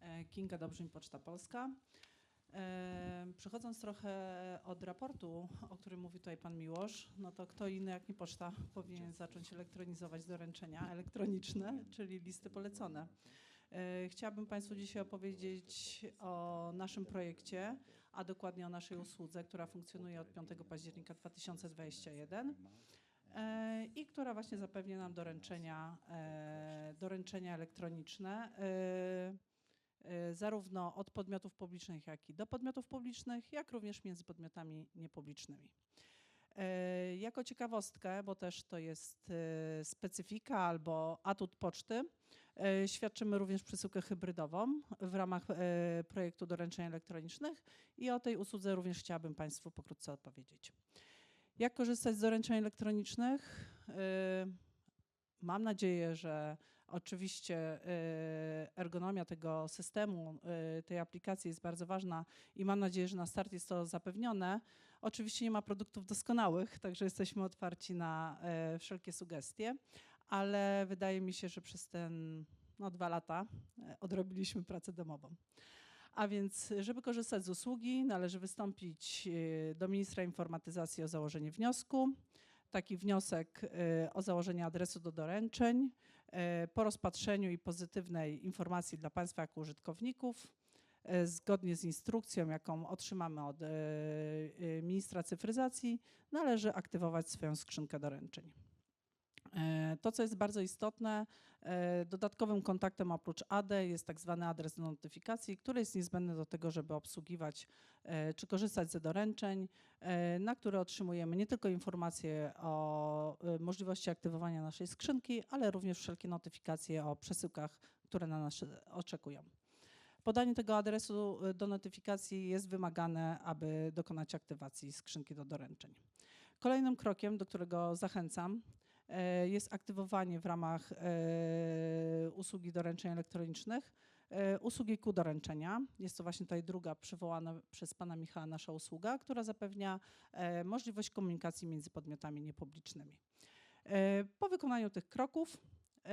E, Kinga Dobrzyń, Poczta Polska. E, Przechodząc trochę od raportu, o którym mówi tutaj pan Miłosz, no to kto inny jak nie poczta powinien zacząć elektronizować doręczenia elektroniczne, czyli listy polecone. E, Chciałabym Państwu dzisiaj opowiedzieć o naszym projekcie, a dokładnie o naszej usłudze, która funkcjonuje od 5 października 2021 e, i która właśnie zapewnia nam doręczenia, e, doręczenia elektroniczne. e, zarówno od podmiotów publicznych, jak i do podmiotów publicznych, jak również między podmiotami niepublicznymi. Jako ciekawostkę, bo też to jest specyfika albo atut poczty, świadczymy również przesyłkę hybrydową w ramach e, projektu doręczeń elektronicznych i o tej usłudze również chciałabym Państwu pokrótce opowiedzieć. Jak korzystać z doręczeń elektronicznych? E, Mam nadzieję, że Oczywiście e, ergonomia tego systemu, e, tej aplikacji jest bardzo ważna i mam nadzieję, że na start jest to zapewnione. Oczywiście nie ma produktów doskonałych, także jesteśmy otwarci na e, wszelkie sugestie, ale wydaje mi się, że przez ten no, dwa lata e, odrobiliśmy pracę domową. A więc, żeby korzystać z usługi, należy wystąpić e, do ministra informatyzacji o założenie wniosku. Taki wniosek e, o założenie adresu do doręczeń po rozpatrzeniu i pozytywnej informacji dla Państwa jako użytkowników, zgodnie z instrukcją, jaką otrzymamy od ministra cyfryzacji, należy aktywować swoją skrzynkę doręczeń. E, To, co jest bardzo istotne, e, dodatkowym kontaktem oprócz AD jest tak zwany adres notyfikacji, który jest niezbędny do tego, żeby obsługiwać e, czy korzystać ze doręczeń, na które otrzymujemy nie tylko informacje o możliwości aktywowania naszej skrzynki, ale również wszelkie notyfikacje o przesyłkach, które na nas oczekują. Podanie tego adresu do notyfikacji jest wymagane, aby dokonać aktywacji skrzynki do doręczeń. Kolejnym krokiem, do którego zachęcam, jest aktywowanie w ramach e, usługi doręczeń elektronicznych e, usługi Q doręczenia. Jest to właśnie tutaj druga przywołana przez pana Michała nasza usługa, która zapewnia e, możliwość komunikacji między podmiotami niepublicznymi. E, Po wykonaniu tych kroków e,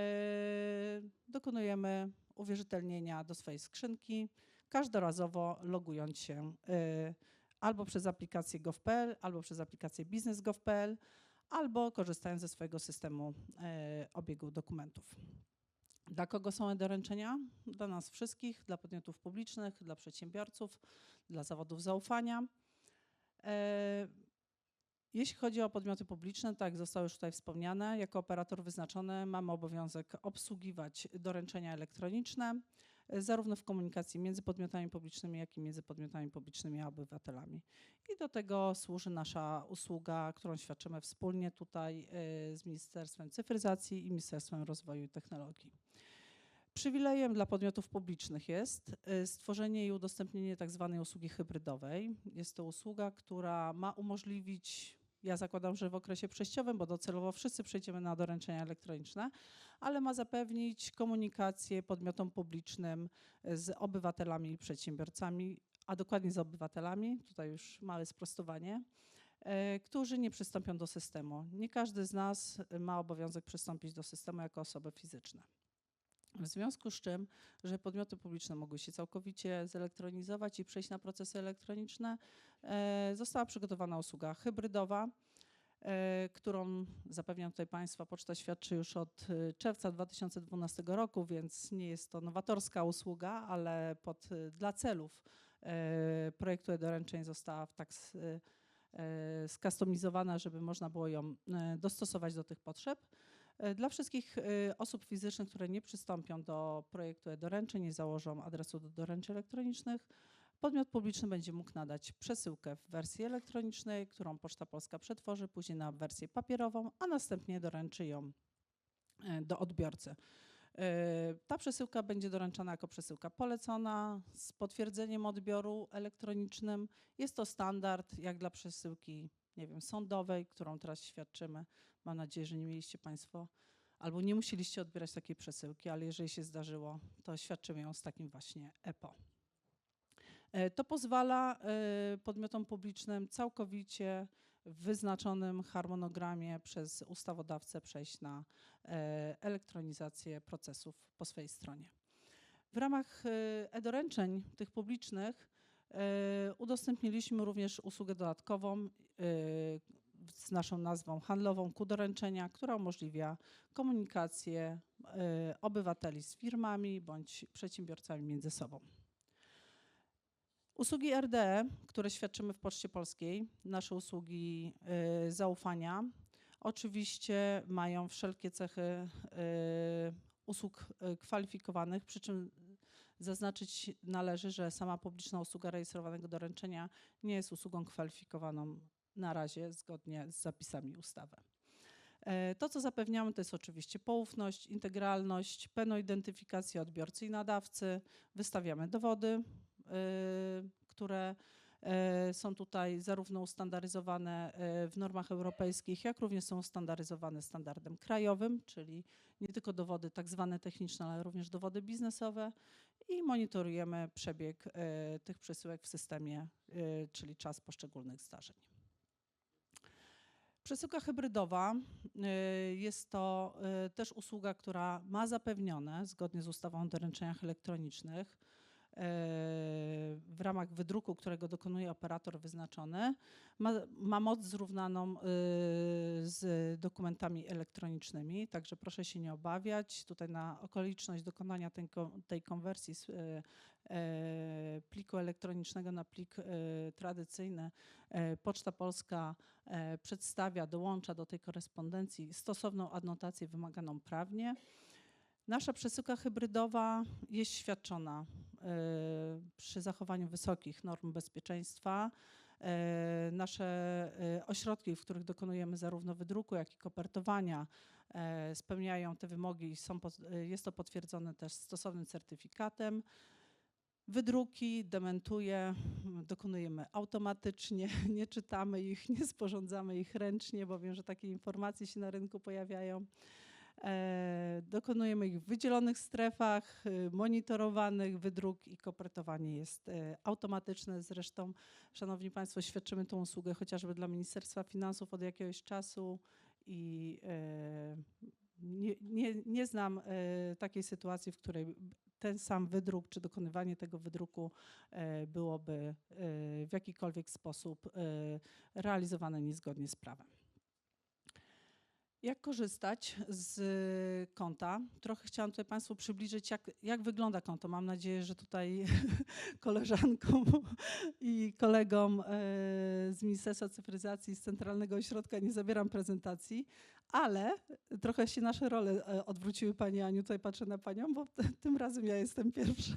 dokonujemy uwierzytelnienia do swojej skrzynki, każdorazowo logując się e, albo przez aplikację gov.pl, albo przez aplikację biznes.gov.pl, albo korzystając ze swojego systemu e, obiegu dokumentów. Dla kogo są e-doręczenia? Dla nas wszystkich, dla podmiotów publicznych, dla przedsiębiorców, dla zawodów zaufania. E, Jeśli chodzi o podmioty publiczne, tak zostało już tutaj wspomniane, jako operator wyznaczony mamy obowiązek obsługiwać doręczenia elektroniczne, zarówno w komunikacji między podmiotami publicznymi, jak i między podmiotami publicznymi a obywatelami. I do tego służy nasza usługa, którą świadczymy wspólnie tutaj e, z Ministerstwem Cyfryzacji i Ministerstwem Rozwoju i Technologii. Przywilejem dla podmiotów publicznych jest e, stworzenie i udostępnienie tak zwanej usługi hybrydowej. Jest to usługa, która ma umożliwić, ja zakładam, że w okresie przejściowym, bo docelowo wszyscy przejdziemy na doręczenia elektroniczne, ale ma zapewnić komunikację podmiotom publicznym z obywatelami i przedsiębiorcami, a dokładnie z obywatelami, tutaj już małe sprostowanie, e, którzy nie przystąpią do systemu. Nie każdy z nas ma obowiązek przystąpić do systemu jako osoby fizyczne. W związku z czym, że podmioty publiczne mogły się całkowicie zelektronizować i przejść na procesy elektroniczne, e, została przygotowana usługa hybrydowa, e, którą zapewniam tutaj Państwa, poczta świadczy już od e, czerwca 2012 roku, więc nie jest to nowatorska usługa, ale pod, dla celów projektu e-doręczeń została tak skustomizowana, żeby można było ją dostosować do tych potrzeb. E, Dla wszystkich e, osób fizycznych, które nie przystąpią do projektu e-doręczeń, nie założą adresu do doręczeń elektronicznych, podmiot publiczny będzie mógł nadać przesyłkę w wersji elektronicznej, którą Poczta Polska przetworzy, później na wersję papierową, a następnie doręczy ją e, do odbiorcy. Ta przesyłka będzie doręczana jako przesyłka polecona z potwierdzeniem odbioru elektronicznym. Jest to standard jak dla przesyłki, nie wiem, sądowej, którą teraz świadczymy. Mam nadzieję, że nie mieliście Państwo albo nie musieliście odbierać takiej przesyłki, ale jeżeli się zdarzyło, to świadczymy ją z takim właśnie EPO. E, To pozwala e, podmiotom publicznym całkowicie w wyznaczonym harmonogramie przez ustawodawcę przejść na e, elektronizację procesów po swojej stronie. W ramach e-doręczeń tych publicznych udostępniliśmy również usługę dodatkową z naszą nazwą handlową ku doręczenia, która umożliwia komunikację e, obywateli z firmami bądź przedsiębiorcami między sobą. Usługi RDE, które świadczymy w Poczcie Polskiej, nasze usługi y, zaufania, oczywiście mają wszelkie cechy y, usług kwalifikowanych, przy czym zaznaczyć należy, że sama publiczna usługa rejestrowanego doręczenia nie jest usługą kwalifikowaną na razie zgodnie z zapisami ustawy. E, To, co zapewniamy, to jest oczywiście poufność, integralność, pełną identyfikację odbiorcy i nadawcy. Wystawiamy dowody, y, które e, są tutaj zarówno ustandaryzowane e, w normach europejskich, jak również są ustandaryzowane standardem krajowym, czyli nie tylko dowody tak zwane techniczne, ale również dowody biznesowe i monitorujemy przebieg e, tych przesyłek w systemie, e, czyli czas poszczególnych zdarzeń. Przesyłka hybrydowa y, jest to y, też usługa, która ma zapewnione zgodnie z ustawą o doręczeniach elektronicznych y, ramach wydruku, którego dokonuje operator wyznaczony, ma, ma moc zrównaną y, z dokumentami elektronicznymi, także proszę się nie obawiać. Tutaj na okoliczność dokonania tej, tej konwersji z y, e, pliku elektronicznego na plik y, tradycyjny e, Poczta Polska e, przedstawia, dołącza do tej korespondencji stosowną adnotację wymaganą prawnie. Nasza przesyłka hybrydowa jest świadczona e, przy zachowaniu wysokich norm bezpieczeństwa. E, Nasze e, ośrodki, w których dokonujemy zarówno wydruku, jak i kopertowania, spełniają te wymogi i jest to potwierdzone też stosownym certyfikatem. Wydruki dementuje, dokonujemy automatycznie, nie czytamy ich, nie sporządzamy ich ręcznie, bo wiem, że takie informacje się na rynku pojawiają. E, dokonujemy ich w wydzielonych strefach, y, monitorowanych, wydruk i kopertowanie jest e, automatyczne. Zresztą, Szanowni Państwo, świadczymy tą usługę chociażby dla Ministerstwa Finansów od jakiegoś czasu i e, nie, nie, nie znam takiej sytuacji, w której ten sam wydruk czy dokonywanie tego wydruku byłoby w jakikolwiek sposób realizowane niezgodnie z prawem. Jak korzystać z konta? Trochę chciałam tutaj Państwu przybliżyć, jak, jak wygląda konto. Mam nadzieję, że tutaj koleżankom i kolegom e, z Ministerstwa Cyfryzacji, z Centralnego Ośrodka nie zabieram prezentacji, ale trochę się nasze role e, odwróciły Pani Aniu. Tutaj patrzę na Panią, bo tym razem ja jestem pierwsza.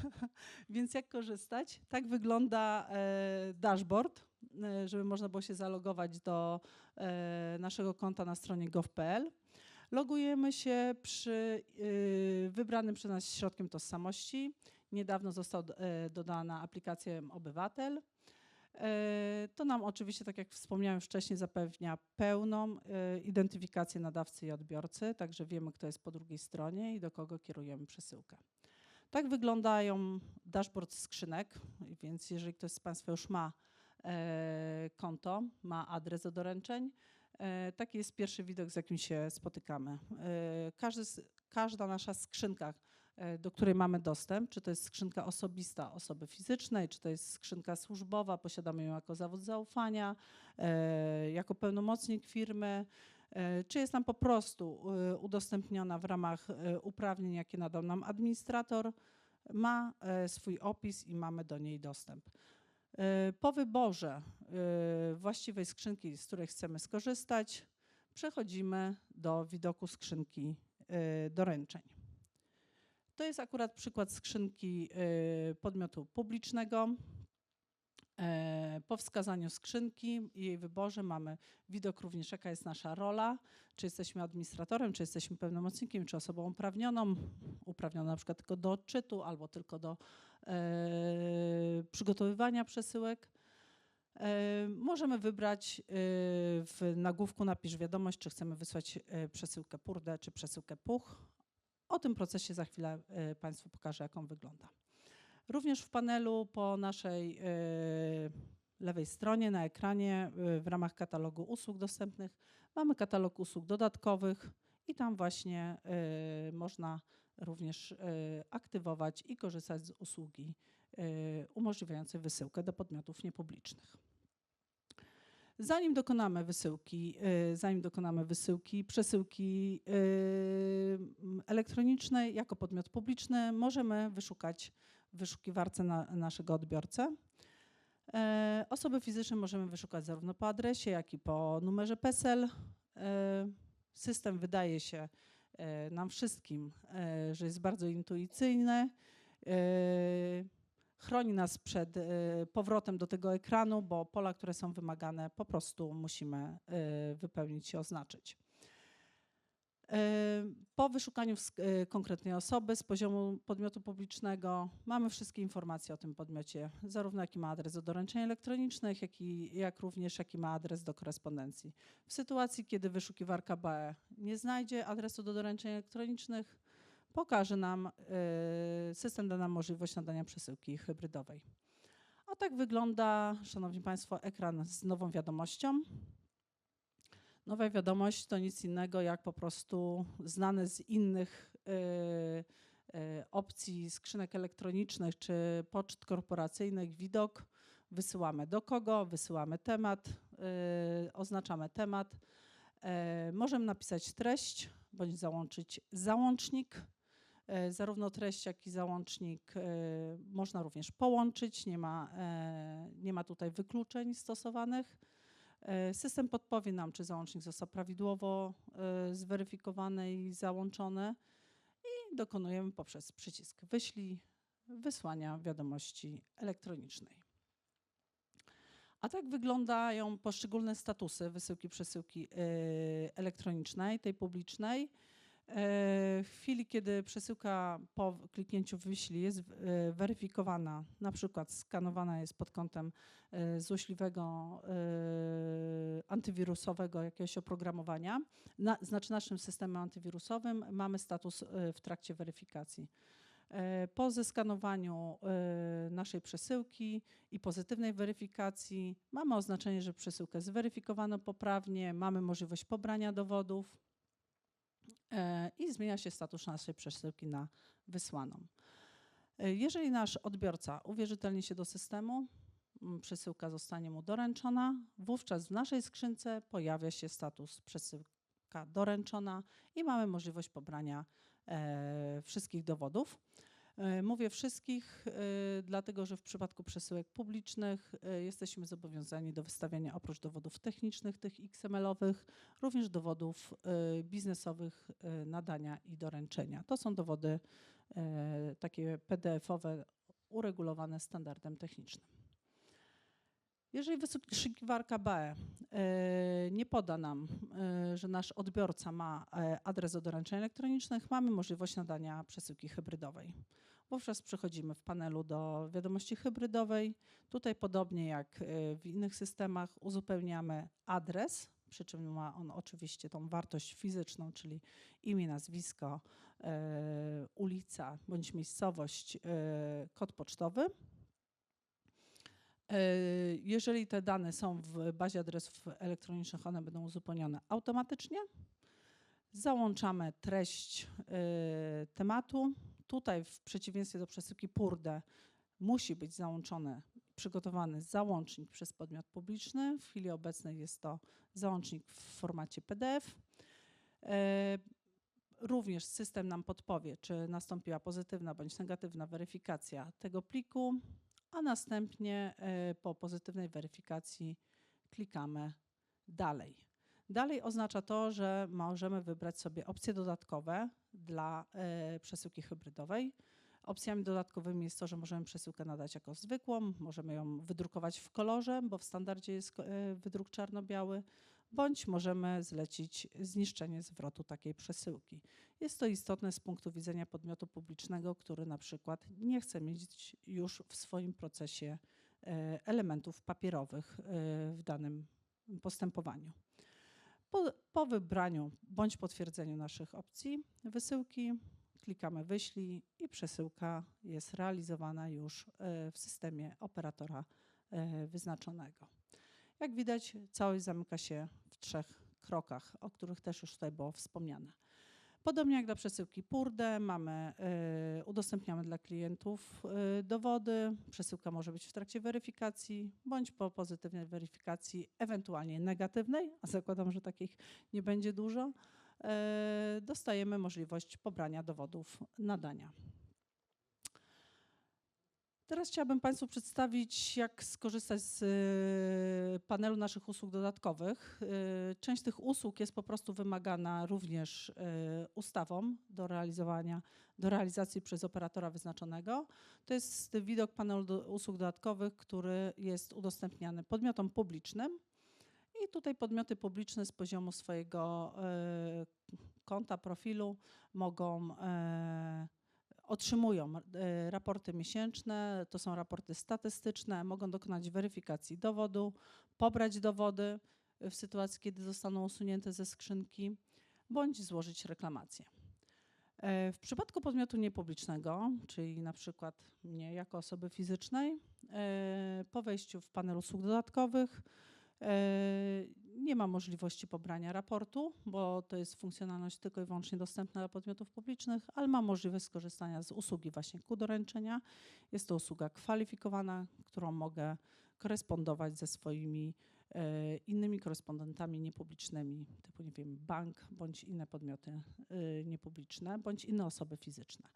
Więc jak korzystać? Tak wygląda e, dashboard, żeby można było się zalogować do e, naszego konta na stronie gov.pl. Logujemy się przy y, wybranym przez nas środkiem tożsamości. Niedawno została e, dodana aplikacja Obywatel. E, To nam oczywiście, tak jak wspomniałem wcześniej, zapewnia pełną e, identyfikację nadawcy i odbiorcy, także wiemy, kto jest po drugiej stronie i do kogo kierujemy przesyłkę. Tak wyglądają dashboard skrzynek, więc jeżeli ktoś z Państwa już ma e, konto, ma adres do doręczeń, e, taki jest pierwszy widok, z jakim się spotykamy. E, każdy, każda nasza skrzynka, e, do której mamy dostęp, czy to jest skrzynka osobista osoby fizycznej, czy to jest skrzynka służbowa, posiadamy ją jako zawód zaufania, e, jako pełnomocnik firmy, e, czy jest nam po prostu e, udostępniona w ramach e, uprawnień, jakie nadał nam administrator, ma e, swój opis i mamy do niej dostęp. E, Po wyborze e, właściwej skrzynki, z której chcemy skorzystać, przechodzimy do widoku skrzynki e, doręczeń. To jest akurat przykład skrzynki podmiotu publicznego. E, Po wskazaniu skrzynki i jej wyborze mamy widok również, jaka jest nasza rola, czy jesteśmy administratorem, czy jesteśmy pełnomocnikiem, czy osobą uprawnioną, uprawnioną na przykład tylko do odczytu albo tylko do e, przygotowywania przesyłek. E, Możemy wybrać e, w nagłówku napisz wiadomość, czy chcemy wysłać e, przesyłkę PURDE, czy przesyłkę PUCH. O tym procesie za chwilę e, Państwu pokażę, jak on wygląda. Również w panelu po naszej e, lewej stronie na ekranie e, w ramach katalogu usług dostępnych mamy katalog usług dodatkowych i tam właśnie e, można również aktywować i korzystać z usługi umożliwiającej wysyłkę do podmiotów niepublicznych. Zanim dokonamy wysyłki, zanim dokonamy wysyłki, przesyłki elektronicznej jako podmiot publiczny, możemy wyszukać wyszukiwarce na, naszego odbiorcę. E, Osoby fizyczne możemy wyszukać zarówno po adresie, jak i po numerze PESEL. E, System wydaje się e, nam wszystkim, że jest bardzo intuicyjny. Chroni nas przed powrotem do tego ekranu, bo pola, które są wymagane, po prostu musimy wypełnić i oznaczyć. Po wyszukaniu e, konkretnej osoby z poziomu podmiotu publicznego mamy wszystkie informacje o tym podmiocie, zarówno jaki ma adres do doręczeń elektronicznych, jak, i, jak również jaki ma adres do korespondencji. W sytuacji, kiedy wyszukiwarka BE nie znajdzie adresu do doręczeń elektronicznych, pokaże nam, e, system da nam możliwość nadania przesyłki hybrydowej. A tak wygląda, Szanowni Państwo, ekran z nową wiadomością. Nowa wiadomość to nic innego jak po prostu znane z innych y, y, opcji skrzynek elektronicznych czy poczt korporacyjnych widok. Wysyłamy do kogo, wysyłamy temat, y, oznaczamy temat. Możemy napisać treść bądź załączyć załącznik. Zarówno treść, jak i załącznik można również połączyć. Nie ma, nie ma tutaj wykluczeń stosowanych. E, System podpowie nam, czy załącznik został prawidłowo e, zweryfikowany i załączony i dokonujemy poprzez przycisk wyślij wysłania wiadomości elektronicznej. A tak wyglądają poszczególne statusy wysyłki przesyłki e, elektronicznej, tej publicznej. E, W chwili, kiedy przesyłka po kliknięciu wyślij jest e, weryfikowana, na przykład skanowana jest pod kątem e, złośliwego antywirusowego jakiegoś oprogramowania, na, znaczy naszym systemem antywirusowym mamy status w trakcie weryfikacji. Po zeskanowaniu naszej przesyłki i pozytywnej weryfikacji mamy oznaczenie, że przesyłkę zweryfikowano poprawnie, mamy możliwość pobrania dowodów i zmienia się status naszej przesyłki na wysłaną. E, Jeżeli nasz odbiorca uwierzytelni się do systemu, przesyłka zostanie mu doręczona, wówczas w naszej skrzynce pojawia się status przesyłka doręczona i mamy możliwość pobrania e, wszystkich dowodów. E, Mówię wszystkich, e, dlatego że w przypadku przesyłek publicznych e, jesteśmy zobowiązani do wystawiania oprócz dowodów technicznych, tych XML-owych, również dowodów biznesowych nadania i doręczenia. To są dowody takie PDF-owe uregulowane standardem technicznym. Jeżeli wyszukiwarka BE e, nie poda nam, e, że nasz odbiorca ma e, adres do doręczeń elektronicznych, mamy możliwość nadania przesyłki hybrydowej. Wówczas przechodzimy w panelu do wiadomości hybrydowej. Tutaj podobnie jak w innych systemach uzupełniamy adres, przy czym ma on oczywiście tą wartość fizyczną, czyli imię, nazwisko, ulica bądź miejscowość, kod pocztowy. E, Jeżeli te dane są w bazie adresów elektronicznych, one będą uzupełnione automatycznie. Załączamy treść e, tematu. Tutaj w przeciwieństwie do przesyłki PURDE musi być załączony, przygotowany załącznik przez podmiot publiczny. W chwili obecnej jest to załącznik w formacie PDF. E, Również system nam podpowie, czy nastąpiła pozytywna bądź negatywna weryfikacja tego pliku a następnie e, po pozytywnej weryfikacji klikamy dalej. Dalej oznacza to, że możemy wybrać sobie opcje dodatkowe dla e, przesyłki hybrydowej. Opcjami dodatkowymi jest to, że możemy przesyłkę nadać jako zwykłą, możemy ją wydrukować w kolorze, bo w standardzie jest e, wydruk czarno-biały, bądź możemy zlecić zniszczenie zwrotu takiej przesyłki. Jest to istotne z punktu widzenia podmiotu publicznego, który na przykład nie chce mieć już w swoim procesie e, elementów papierowych e, w danym postępowaniu. Po, po wybraniu bądź potwierdzeniu naszych opcji wysyłki klikamy wyślij i przesyłka jest realizowana już e, w systemie operatora wyznaczonego. Jak widać, całość zamyka się trzech krokach, o których też już tutaj było wspomniane. Podobnie jak dla przesyłki PURDE, mamy, y, udostępniamy dla klientów y, dowody. Przesyłka może być w trakcie weryfikacji bądź po pozytywnej weryfikacji, ewentualnie negatywnej, a zakładam, że takich nie będzie dużo. y, Dostajemy możliwość pobrania dowodów nadania. Teraz chciałabym Państwu przedstawić, jak skorzystać z y, panelu naszych usług dodatkowych. Y, Część tych usług jest po prostu wymagana również y, ustawą do realizowania, do realizacji przez operatora wyznaczonego. To jest widok panelu do usług dodatkowych, który jest udostępniany podmiotom publicznym. I tutaj podmioty publiczne z poziomu swojego konta, profilu mogą otrzymują e, raporty miesięczne, to są raporty statystyczne, mogą dokonać weryfikacji dowodu, pobrać dowody w sytuacji, kiedy zostaną usunięte ze skrzynki, bądź złożyć reklamację. E, W przypadku podmiotu niepublicznego, czyli na przykład mnie jako osoby fizycznej, e, po wejściu w panel usług dodatkowych e, nie ma możliwości pobrania raportu, bo to jest funkcjonalność tylko i wyłącznie dostępna dla podmiotów publicznych, ale ma możliwość skorzystania z usługi właśnie ku doręczenia. Jest to usługa kwalifikowana, którą mogę korespondować ze swoimi e, innymi korespondentami niepublicznymi, typu nie wiem, bank bądź inne podmioty e, niepubliczne, bądź inne osoby fizyczne.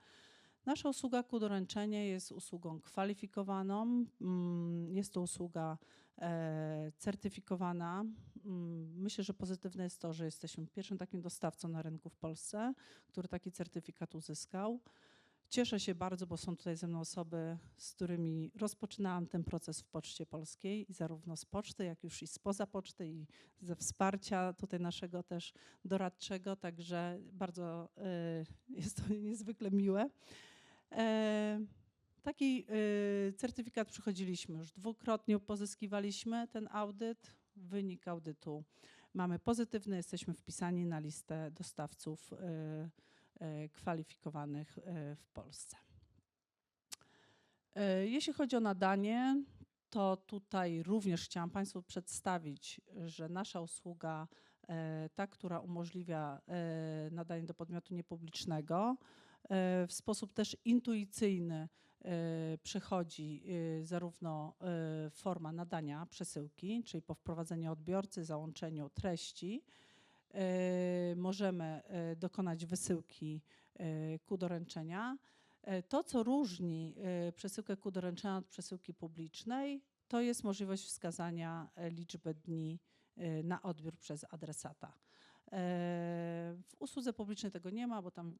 Nasza usługa ku doręczenie jest usługą kwalifikowaną. mm, Jest to usługa certyfikowana. Mm, Myślę, że pozytywne jest to, że jesteśmy pierwszym takim dostawcą na rynku w Polsce, który taki certyfikat uzyskał. Cieszę się bardzo, bo są tutaj ze mną osoby, z którymi rozpoczynałam ten proces w Poczcie Polskiej i zarówno z poczty, jak już i spoza poczty i ze wsparcia tutaj naszego też doradczego, także bardzo y, jest to niezwykle miłe. E, Taki y, certyfikat przychodziliśmy już dwukrotnie, pozyskiwaliśmy ten audyt. Wynik audytu mamy pozytywny, jesteśmy wpisani na listę dostawców y, y, kwalifikowanych w Polsce. Jeśli chodzi o nadanie, to tutaj również chciałam Państwu przedstawić, że nasza usługa, ta, która umożliwia nadanie do podmiotu niepublicznego, w sposób też intuicyjny e, przychodzi e, zarówno e, forma nadania przesyłki, czyli po wprowadzeniu odbiorcy, załączeniu treści, możemy dokonać wysyłki ku doręczenia. To, co różni przesyłkę ku doręczenia od przesyłki publicznej, to jest możliwość wskazania liczby dni na odbiór przez adresata. W usłudze publicznej tego nie ma, bo tam,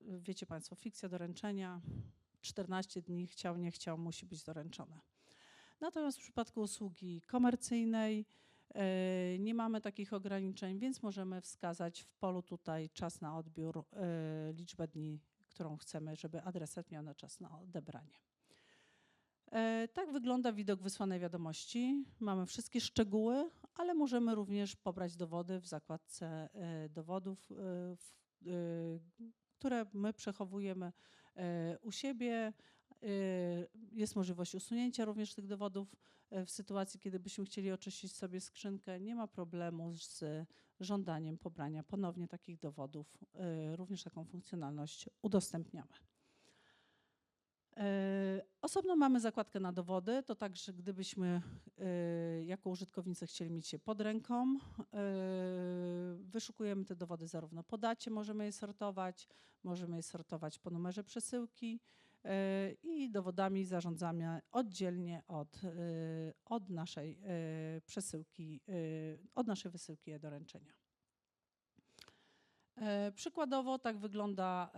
wiecie Państwo, fikcja doręczenia, 14 dni, chciał, nie chciał, musi być doręczone. Natomiast w przypadku usługi komercyjnej e, nie mamy takich ograniczeń, więc możemy wskazać w polu tutaj czas na odbiór, e, liczbę dni, którą chcemy, żeby adresat miał na czas na odebranie. E, Tak wygląda widok wysłanej wiadomości. Mamy wszystkie szczegóły, ale możemy również pobrać dowody w zakładce dowodów, które my przechowujemy e, u siebie. E, Jest możliwość usunięcia również tych dowodów e, w sytuacji, kiedy byśmy chcieli oczyścić sobie skrzynkę. Nie ma problemu z żądaniem pobrania ponownie takich dowodów. Również taką funkcjonalność udostępniamy. E, Osobno mamy zakładkę na dowody, to także gdybyśmy e, jako użytkownicy chcieli mieć je pod ręką, e, wyszukujemy te dowody zarówno po dacie, możemy je sortować, możemy je sortować po numerze przesyłki i dowodami zarządzamy oddzielnie od, od naszej przesyłki, od naszej wysyłki e-doręczenia. Przykładowo tak wygląda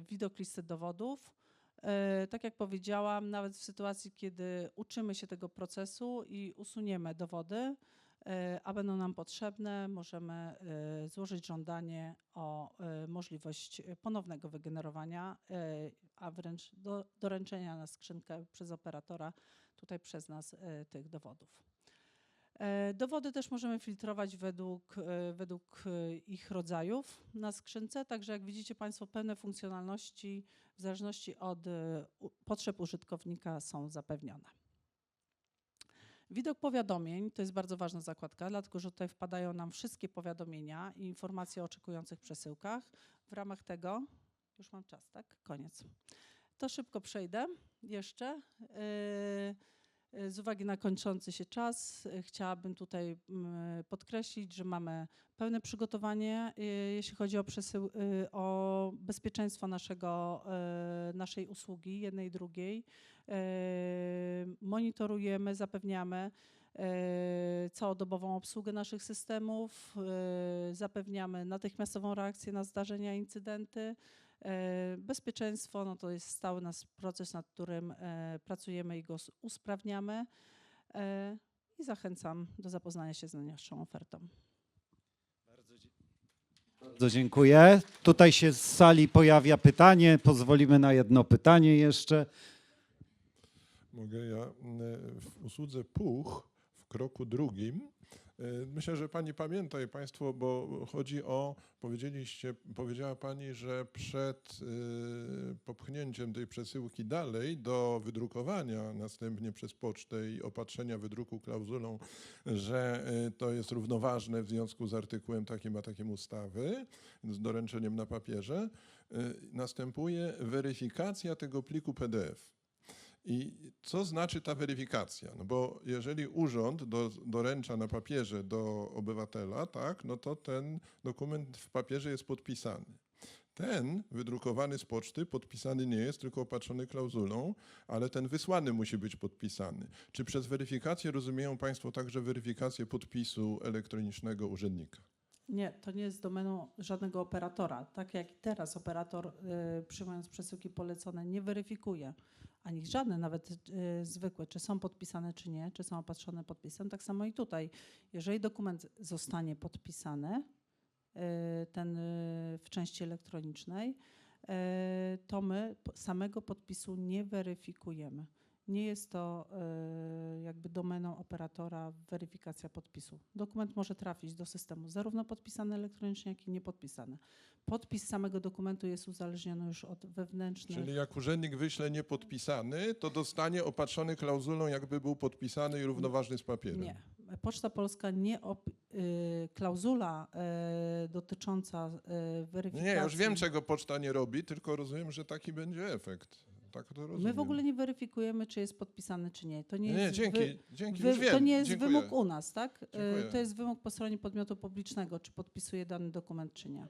widok listy dowodów. E, Tak jak powiedziałam, nawet w sytuacji, kiedy uczymy się tego procesu i usuniemy dowody, e, a będą nam potrzebne, możemy e, złożyć żądanie o możliwość ponownego wygenerowania, a wręcz do, doręczenia na skrzynkę przez operatora, tutaj przez nas, tych dowodów. E, Dowody też możemy filtrować według, e, według e, ich rodzajów na skrzynce, także jak widzicie Państwo, pełne funkcjonalności w zależności od potrzeb użytkownika są zapewnione. Widok powiadomień to jest bardzo ważna zakładka, dlatego że tutaj wpadają nam wszystkie powiadomienia i informacje o oczekujących przesyłkach. W ramach tego, już mam czas, tak? Koniec. To szybko przejdę jeszcze. Yy, Z uwagi na kończący się czas, yy, chciałabym tutaj mm, podkreślić, że mamy pełne przygotowanie, yy, jeśli chodzi o, przesył, o bezpieczeństwo naszego, naszej usługi, jednej i drugiej. Monitorujemy, zapewniamy całodobową obsługę naszych systemów, zapewniamy natychmiastową reakcję na zdarzenia, incydenty. E, Bezpieczeństwo no to jest stały nasz proces, nad którym e, pracujemy i go usprawniamy. E, I zachęcam do zapoznania się z naszą ofertą. Bardzo dziękuję. Tutaj się z sali pojawia pytanie. Pozwolimy na jedno pytanie jeszcze. Mogę ja w usłudze PUCH w kroku drugim. E, Myślę, że pani pamięta i państwo, bo chodzi o, powiedzieliście, powiedziała pani, że przed y, popchnięciem tej przesyłki dalej do wydrukowania następnie przez pocztę i opatrzenia wydruku klauzulą, że y, to jest równoważne w związku z artykułem takim a takim ustawy, z doręczeniem na papierze, następuje weryfikacja tego pliku PDF. I co znaczy ta weryfikacja? No bo jeżeli urząd do, doręcza na papierze do obywatela, tak, no to ten dokument w papierze jest podpisany. Ten wydrukowany z poczty podpisany nie jest, tylko opatrzony klauzulą, ale ten wysłany musi być podpisany. Czy przez weryfikację rozumieją Państwo także weryfikację podpisu elektronicznego urzędnika? Nie, to nie jest domeną żadnego operatora. Tak jak teraz operator y, przyjmując przesyłki polecone nie weryfikuje, ani żadne, nawet y, zwykłe, czy są podpisane, czy nie, czy są opatrzone podpisem. Tak samo i tutaj. Jeżeli dokument zostanie podpisany, y, ten y, w części elektronicznej, y, to my samego podpisu nie weryfikujemy. Nie jest to y, domeną operatora weryfikacja podpisu. Dokument może trafić do systemu zarówno podpisany elektronicznie, jak i niepodpisany. Podpis samego dokumentu jest uzależniony już od wewnętrznych. Czyli jak urzędnik wyśle niepodpisany, to dostanie opatrzony klauzulą, jakby był podpisany i równoważny z papierem. Nie. Poczta Polska nie op- y, klauzula y, dotycząca y, weryfikacji. nie, już wiem, czego poczta nie robi, tylko rozumiem, że taki będzie efekt. Tak to rozumiem. My w ogóle nie weryfikujemy, czy jest podpisany, czy nie. To nie, Nie, nie jest dzięki, wy- dzięki, wy- to nie jest dziękuję. wymóg u nas, tak? Y, Dziękuję. To jest wymóg po stronie podmiotu publicznego, czy podpisuje dany dokument, czy nie.